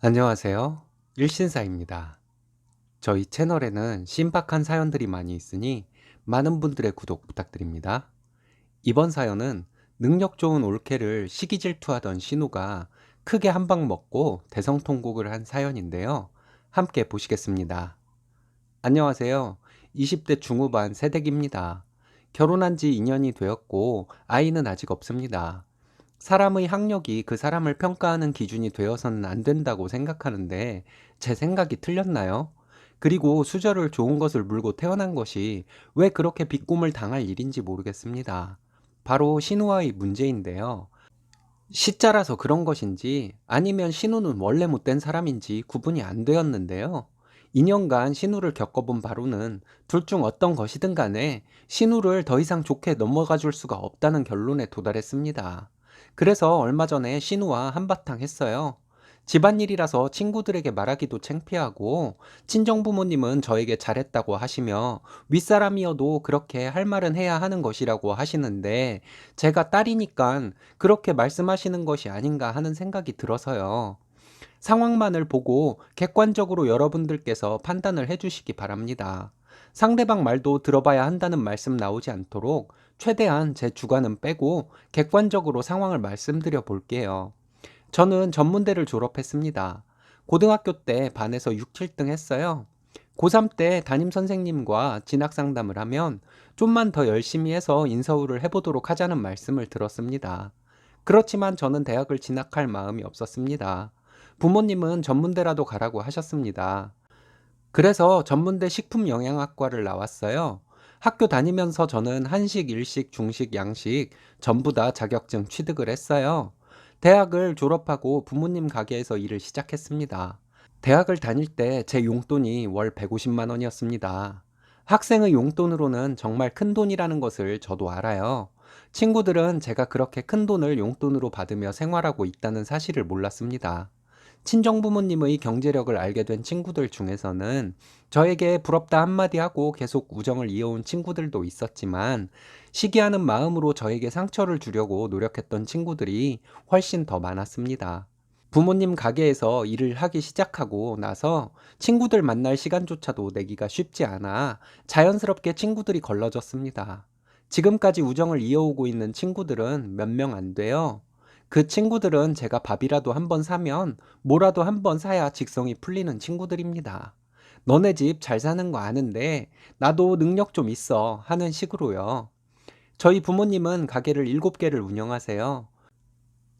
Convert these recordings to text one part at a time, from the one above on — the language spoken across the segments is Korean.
안녕하세요. 일신사입니다. 저희 채널에는 신박한 사연들이 많이 있으니 많은 분들의 구독 부탁드립니다. 이번 사연은 능력 좋은 올케를 시기 질투하던 신우가 크게 한 방 먹고 대성통곡을 한 사연인데요. 함께 보시겠습니다. 안녕하세요. 20대 중후반 새댁입니다. 결혼한 지 2년이 되었고 아이는 아직 없습니다. 사람의 학력이 그 사람을 평가하는 기준이 되어서는 안 된다고 생각하는데 제 생각이 틀렸나요? 그리고 수저를 좋은 것을 물고 태어난 것이 왜 그렇게 비꿈을 당할 일인지 모르겠습니다. 바로 신우와의 문제인데요. 시자라서 그런 것인지 아니면 신우는 원래 못된 사람인지 구분이 안 되었는데요. 2년간 신우를 겪어본 바로는 둘 중 어떤 것이든 간에 신우를 더 이상 좋게 넘어가 줄 수가 없다는 결론에 도달했습니다. 그래서 얼마 전에 신우와 한바탕 했어요. 집안일이라서 친구들에게 말하기도 창피하고 친정 부모님은 저에게 잘했다고 하시며 윗사람이어도 그렇게 할 말은 해야 하는 것이라고 하시는데 제가 딸이니까 그렇게 말씀하시는 것이 아닌가 하는 생각이 들어서요. 상황만을 보고 객관적으로 여러분들께서 판단을 해주시기 바랍니다. 상대방 말도 들어봐야 한다는 말씀 나오지 않도록 최대한 제 주관은 빼고 객관적으로 상황을 말씀드려 볼게요. 저는 전문대를 졸업했습니다. 고등학교 때 반에서 6, 7등 했어요. 고3 때 담임 선생님과 진학 상담을 하면 좀만 더 열심히 해서 인서울을 해보도록 하자는 말씀을 들었습니다. 그렇지만 저는 대학을 진학할 마음이 없었습니다. 부모님은 전문대라도 가라고 하셨습니다. 그래서 전문대 식품영양학과를 나왔어요. 학교 다니면서 저는 한식, 일식, 중식, 양식 전부 다 자격증 취득을 했어요. 대학을 졸업하고 부모님 가게에서 일을 시작했습니다. 대학을 다닐 때 제 용돈이 월 150만 원이었습니다. 학생의 용돈으로는 정말 큰 돈이라는 것을 저도 알아요. 친구들은 제가 그렇게 큰 돈을 용돈으로 받으며 생활하고 있다는 사실을 몰랐습니다. 친정 부모님의 경제력을 알게 된 친구들 중에서는 저에게 부럽다 한마디 하고 계속 우정을 이어온 친구들도 있었지만 시기하는 마음으로 저에게 상처를 주려고 노력했던 친구들이 훨씬 더 많았습니다. 부모님 가게에서 일을 하기 시작하고 나서 친구들 만날 시간조차도 내기가 쉽지 않아 자연스럽게 친구들이 걸러졌습니다. 지금까지 우정을 이어오고 있는 친구들은 몇 명 안 돼요. 그 친구들은 제가 밥이라도 한 번 사면 뭐라도 한 번 사야 직성이 풀리는 친구들입니다. 너네 집 잘 사는 거 아는데 나도 능력 좀 있어 하는 식으로요. 저희 부모님은 가게를 7개를 운영하세요.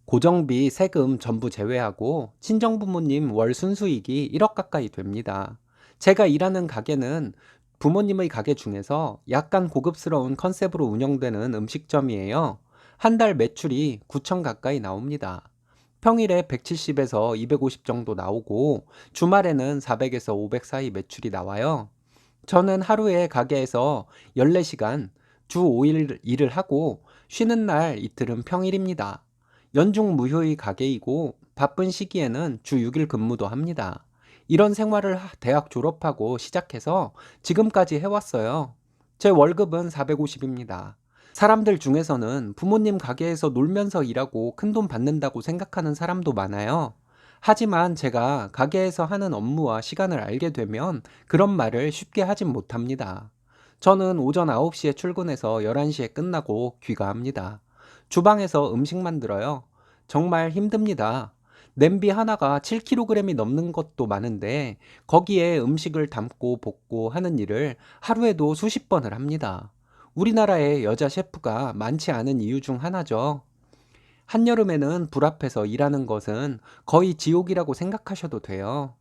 고정비, 세금 전부 제외하고 친정 부모님 월 순수익이 1억 가까이 됩니다. 제가 일하는 가게는 부모님의 가게 중에서 약간 고급스러운 컨셉으로 운영되는 음식점이에요. 한 달 매출이 9천 가까이 나옵니다. 평일에 170에서 250 정도 나오고 주말에는 400에서 500 사이 매출이 나와요. 저는 하루에 가게에서 14시간 주 5일 일을 하고 쉬는 날 이틀은 평일입니다. 연중 무휴의 가게이고 바쁜 시기에는 주 6일 근무도 합니다. 이런 생활을 하- 대학 졸업하고 시작해서 지금까지 해왔어요. 제 월급은 450입니다. 사람들 중에서는 부모님 가게에서 놀면서 일하고 큰돈 받는다고 생각하는 사람도 많아요. 하지만 제가 가게에서 하는 업무와 시간을 알게 되면 그런 말을 쉽게 하진 못합니다. 저는 오전 9시에 출근해서 11시에 끝나고 귀가합니다. 주방에서 음식 만들어요. 정말 힘듭니다. 냄비 하나가 7kg이 넘는 것도 많은데 거기에 음식을 담고 볶고 하는 일을 하루에도 수십 번을 합니다. 우리나라에 여자 셰프가 많지 않은 이유 중 하나죠. 한여름에는 불 앞에서 일하는 것은 거의 지옥이라고 생각하셔도 돼요.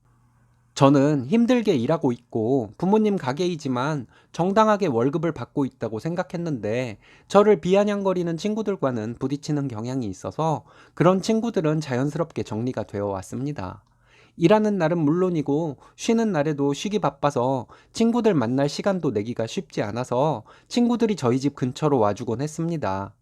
저는 힘들게 일하고 있고 부모님 가게이지만 정당하게 월급을 받고 있다고 생각했는데 저를 비아냥거리는 친구들과는 부딪히는 경향이 있어서 그런 친구들은 자연스럽게 정리가 되어 왔습니다. 일하는 날은 물론이고 쉬는 날에도 쉬기 바빠서 친구들 만날 시간도 내기가 쉽지 않아서 친구들이 저희 집 근처로 와주곤 했습니다.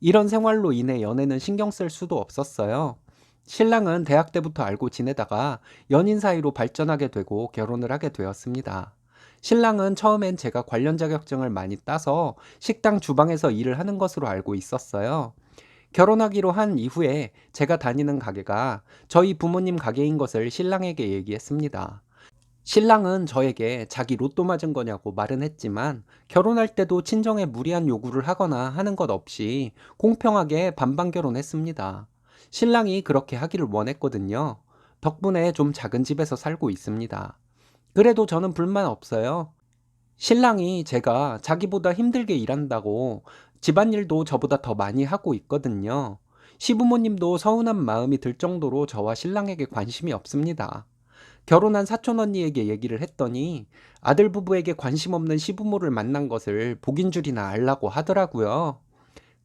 이런 생활로 인해 연애는 신경 쓸 수도 없었어요. 신랑은 대학 때부터 알고 지내다가 연인 사이로 발전하게 되고 결혼을 하게 되었습니다. 신랑은 처음엔 제가 관련 자격증을 많이 따서 식당 주방에서 일을 하는 것으로 알고 있었어요. 결혼하기로 한 이후에 제가 다니는 가게가 저희 부모님 가게인 것을 신랑에게 얘기했습니다. 신랑은 저에게 자기 로또 맞은 거냐고 말은 했지만 결혼할 때도 친정에 무리한 요구를 하거나 하는 것 없이 공평하게 반반 결혼했습니다. 신랑이 그렇게 하기를 원했거든요. 덕분에 좀 작은 집에서 살고 있습니다. 그래도 저는 불만 없어요. 신랑이 제가 자기보다 힘들게 일한다고 집안일도 저보다 더 많이 하고 있거든요. 시부모님도 서운한 마음이 들 정도로 저와 신랑에게 관심이 없습니다. 결혼한 사촌 언니에게 얘기를 했더니 아들 부부에게 관심 없는 시부모를 만난 것을 복인 줄이나 알라고 하더라고요.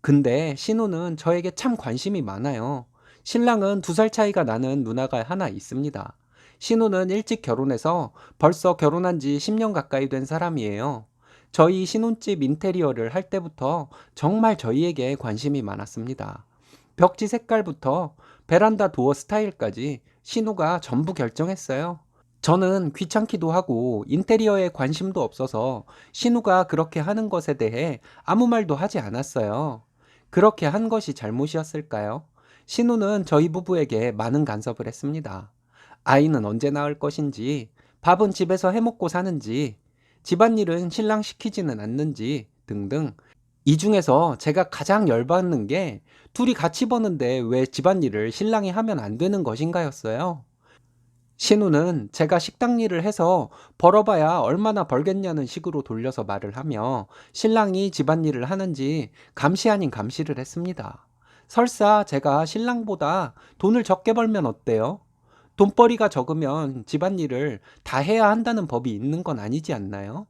근데 신우는 저에게 참 관심이 많아요. 신랑은 두 살 차이가 나는 누나가 하나 있습니다. 신우는 일찍 결혼해서 벌써 결혼한 지 10년 가까이 된 사람이에요. 저희 신혼집 인테리어를 할 때부터 정말 저희에게 관심이 많았습니다. 벽지 색깔부터 베란다 도어 스타일까지 신우가 전부 결정했어요. 저는 귀찮기도 하고 인테리어에 관심도 없어서 신우가 그렇게 하는 것에 대해 아무 말도 하지 않았어요. 그렇게 한 것이 잘못이었을까요? 신우는 저희 부부에게 많은 간섭을 했습니다. 아이는 언제 낳을 것인지, 밥은 집에서 해먹고 사는지, 집안일은 신랑 시키지는 않는지 등등. 이 중에서 제가 가장 열받는 게 둘이 같이 버는데 왜 집안일을 신랑이 하면 안 되는 것인가였어요. 신우는 제가 식당 일을 해서 벌어봐야 얼마나 벌겠냐는 식으로 돌려서 말을 하며 신랑이 집안일을 하는지 감시 아닌 감시를 했습니다. 설사 제가 신랑보다 돈을 적게 벌면 어때요? 돈벌이가 적으면 집안일을 다 해야 한다는 법이 있는 건 아니지 않나요?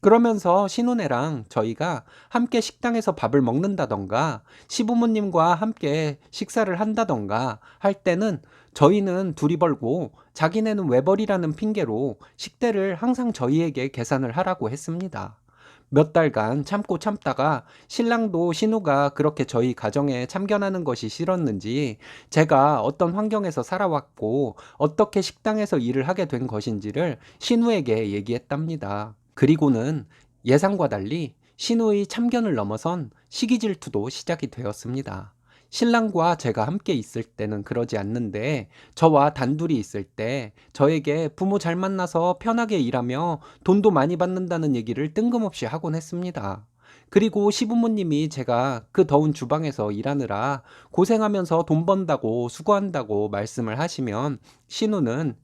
그러면서 신혼애랑 저희가 함께 식당에서 밥을 먹는다던가 시부모님과 함께 식사를 한다던가 할 때는 저희는 둘이 벌고 자기네는 외벌이라는 핑계로 식대를 항상 저희에게 계산을 하라고 했습니다. 몇 달간 참고 참다가 신랑도 신우가 그렇게 저희 가정에 참견하는 것이 싫었는지 제가 어떤 환경에서 살아왔고 어떻게 식당에서 일을 하게 된 것인지를 신우에게 얘기했답니다. 그리고는 예상과 달리 신우의 참견을 넘어선 시기 질투도 시작이 되었습니다. 신랑과 제가 함께 있을 때는 그러지 않는데 저와 단둘이 있을 때 저에게 부모 잘 만나서 편하게 일하며 돈도 많이 받는다는 얘기를 뜬금없이 하곤 했습니다. 그리고 시부모님이 제가 그 더운 주방에서 일하느라 고생하면서 돈 번다고 수고한다고 말씀을 하시면 신우는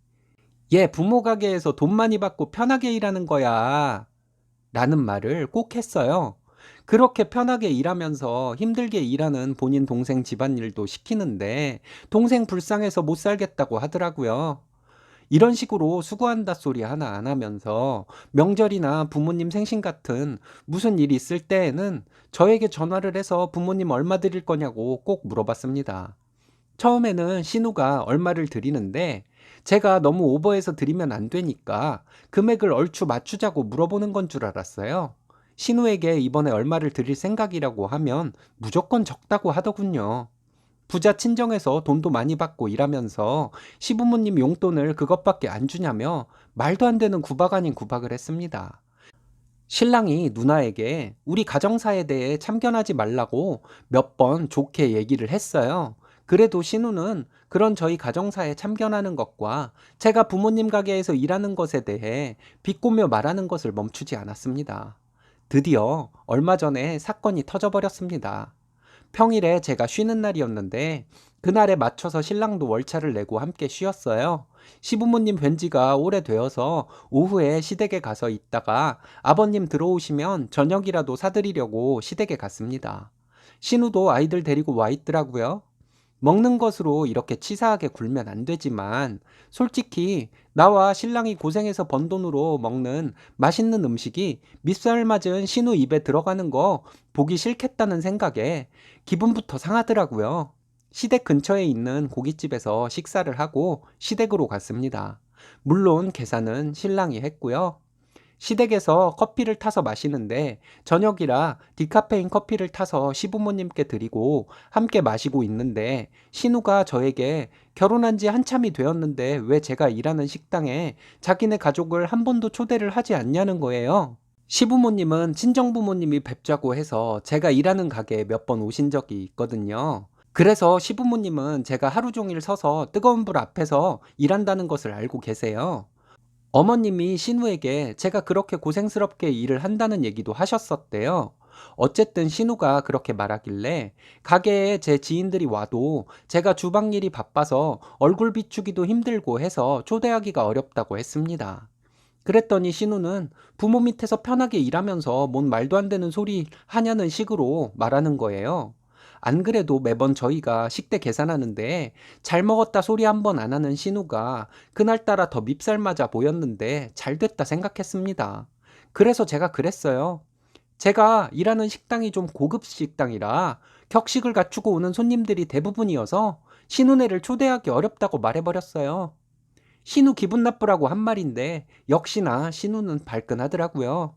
얘 부모 가게에서 돈 많이 받고 편하게 일하는 거야. 라는 말을 꼭 했어요. 그렇게 편하게 일하면서 힘들게 일하는 본인 동생 집안일도 시키는데 동생 불쌍해서 못 살겠다고 하더라고요. 이런 식으로 수고한다 소리 하나 안 하면서 명절이나 부모님 생신 같은 무슨 일이 있을 때에는 저에게 전화를 해서 부모님 얼마 드릴 거냐고 꼭 물어봤습니다. 처음에는 신우가 얼마를 드리는데 제가 너무 오버해서 드리면 안 되니까 금액을 얼추 맞추자고 물어보는 건 줄 알았어요. 신우에게 이번에 얼마를 드릴 생각이라고 하면 무조건 적다고 하더군요. 부자 친정에서 돈도 많이 받고 일하면서 시부모님 용돈을 그것밖에 안 주냐며 말도 안 되는 구박 아닌 구박을 했습니다. 신랑이 누나에게 우리 가정사에 대해 참견하지 말라고 몇 번 좋게 얘기를 했어요. 그래도 신우는 그런 저희 가정사에 참견하는 것과 제가 부모님 가게에서 일하는 것에 대해 비꼬며 말하는 것을 멈추지 않았습니다. 드디어 얼마 전에 사건이 터져버렸습니다. 평일에 제가 쉬는 날이었는데 그날에 맞춰서 신랑도 월차를 내고 함께 쉬었어요. 시부모님 뵌 지가 오래되어서 오후에 시댁에 가서 있다가 아버님 들어오시면 저녁이라도 사드리려고 시댁에 갔습니다. 신우도 아이들 데리고 와 있더라고요. 먹는 것으로 이렇게 치사하게 굴면 안 되지만 솔직히 나와 신랑이 고생해서 번 돈으로 먹는 맛있는 음식이 밉살 맞은 신우 입에 들어가는 거 보기 싫겠다는 생각에 기분부터 상하더라고요. 시댁 근처에 있는 고깃집에서 식사를 하고 시댁으로 갔습니다. 물론 계산은 신랑이 했고요. 시댁에서 커피를 타서 마시는데 저녁이라 디카페인 커피를 타서 시부모님께 드리고 함께 마시고 있는데 신우가 저에게 결혼한 지 한참이 되었는데 왜 제가 일하는 식당에 자기네 가족을 한 번도 초대를 하지 않냐는 거예요. 시부모님은 친정부모님이 뵙자고 해서 제가 일하는 가게에 몇 번 오신 적이 있거든요. 그래서 시부모님은 제가 하루 종일 서서 뜨거운 불 앞에서 일한다는 것을 알고 계세요. 어머님이 신우에게 제가 그렇게 고생스럽게 일을 한다는 얘기도 하셨었대요. 어쨌든 신우가 그렇게 말하길래 가게에 제 지인들이 와도 제가 주방 일이 바빠서 얼굴 비추기도 힘들고 해서 초대하기가 어렵다고 했습니다. 그랬더니 신우는 부모 밑에서 편하게 일하면서 뭔 말도 안 되는 소리 하냐는 식으로 말하는 거예요. 안 그래도 매번 저희가 식대 계산하는데 잘 먹었다 소리 한 번 안 하는 신우가 그날따라 더 밉살 맞아 보였는데 잘 됐다 생각했습니다. 그래서 제가 그랬어요. 제가 일하는 식당이 좀 고급 식당이라 격식을 갖추고 오는 손님들이 대부분이어서 신우네를 초대하기 어렵다고 말해버렸어요. 신우 기분 나쁘라고 한 말인데 역시나 신우는 발끈하더라고요.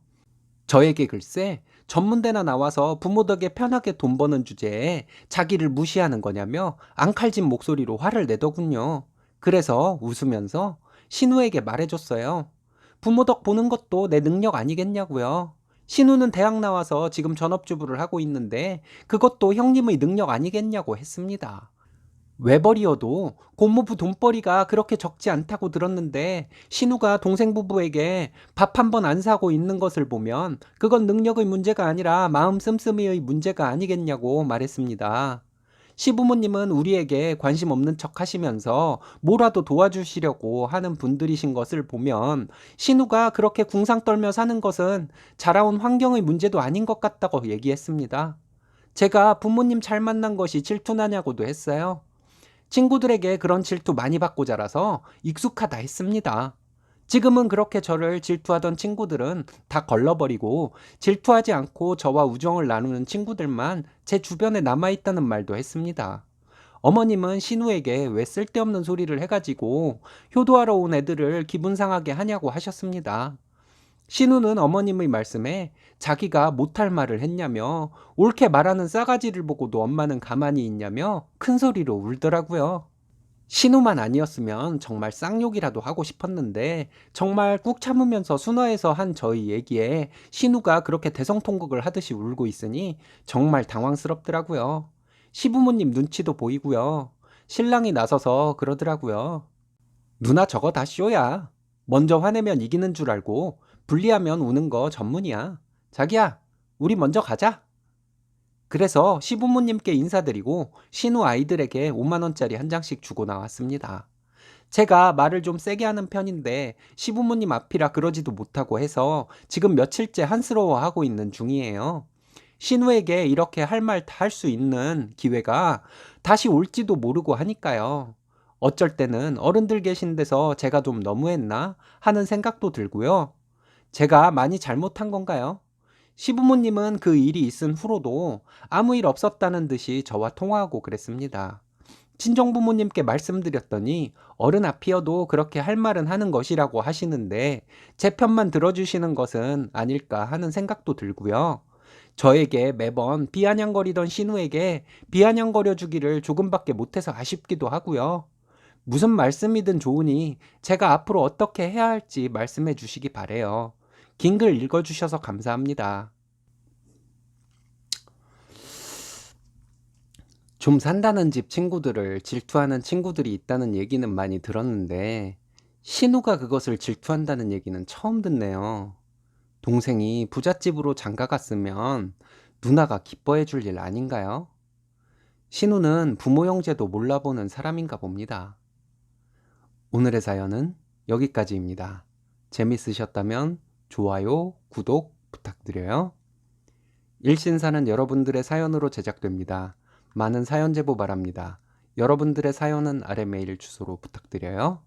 저에게 글쎄 전문대나 나와서 부모 덕에 편하게 돈 버는 주제에 자기를 무시하는 거냐며 앙칼진 목소리로 화를 내더군요. 그래서 웃으면서 신우에게 말해줬어요. 부모 덕 보는 것도 내 능력 아니겠냐고요. 신우는 대학 나와서 지금 전업주부를 하고 있는데 그것도 형님의 능력 아니겠냐고 했습니다. 외벌이어도 고모부 돈벌이가 그렇게 적지 않다고 들었는데 신우가 동생 부부에게 밥 한 번 안 사고 있는 것을 보면 그건 능력의 문제가 아니라 마음 씀씀이의 문제가 아니겠냐고 말했습니다. 시부모님은 우리에게 관심 없는 척 하시면서 뭐라도 도와주시려고 하는 분들이신 것을 보면 신우가 그렇게 궁상 떨며 사는 것은 자라온 환경의 문제도 아닌 것 같다고 얘기했습니다. 제가 부모님 잘 만난 것이 질투나냐고도 했어요. 친구들에게 그런 질투 많이 받고 자라서 익숙하다 했습니다. 지금은 그렇게 저를 질투하던 친구들은 다 걸러버리고 질투하지 않고 저와 우정을 나누는 친구들만 제 주변에 남아있다는 말도 했습니다. 어머님은 신우에게 왜 쓸데없는 소리를 해가지고 효도하러 온 애들을 기분 상하게 하냐고 하셨습니다. 신우는 어머님의 말씀에 자기가 못할 말을 했냐며 옳게 말하는 싸가지를 보고도 엄마는 가만히 있냐며 큰 소리로 울더라고요. 신우만 아니었으면 정말 쌍욕이라도 하고 싶었는데 정말 꾹 참으면서 순화해서 한 저희 얘기에 신우가 그렇게 대성통곡을 하듯이 울고 있으니 정말 당황스럽더라고요. 시부모님 눈치도 보이고요. 신랑이 나서서 그러더라고요. 누나 저거 다 쇼야. 먼저 화내면 이기는 줄 알고 불리하면 우는 거 전문이야. 자기야, 우리 먼저 가자. 그래서 시부모님께 인사드리고 신우 아이들에게 5만원짜리 한 장씩 주고 나왔습니다. 제가 말을 좀 세게 하는 편인데 시부모님 앞이라 그러지도 못하고 해서 지금 며칠째 한스러워하고 있는 중이에요. 신우에게 이렇게 할 말 다 할 수 있는 기회가 다시 올지도 모르고 하니까요. 어쩔 때는 어른들 계신 데서 제가 좀 너무했나 하는 생각도 들고요. 제가 많이 잘못한 건가요? 시부모님은 그 일이 있은 후로도 아무 일 없었다는 듯이 저와 통화하고 그랬습니다. 친정 부모님께 말씀드렸더니 어른 앞이어도 그렇게 할 말은 하는 것이라고 하시는데 제 편만 들어주시는 것은 아닐까 하는 생각도 들고요. 저에게 매번 비아냥거리던 신우에게 비아냥거려 주기를 조금밖에 못해서 아쉽기도 하고요. 무슨 말씀이든 좋으니 제가 앞으로 어떻게 해야 할지 말씀해 주시기 바래요. 긴 글 읽어주셔서 감사합니다. 좀 산다는 집 친구들을 질투하는 친구들이 있다는 얘기는 많이 들었는데, 신우가 그것을 질투한다는 얘기는 처음 듣네요. 동생이 부잣집으로 장가 갔으면 누나가 기뻐해 줄 일 아닌가요? 신우는 부모 형제도 몰라보는 사람인가 봅니다. 오늘의 사연은 여기까지입니다. 재밌으셨다면 좋아요, 구독 부탁드려요. 일신사는 여러분들의 사연으로 제작됩니다. 많은 사연 제보 바랍니다. 여러분들의 사연은 아래 메일 주소로 부탁드려요.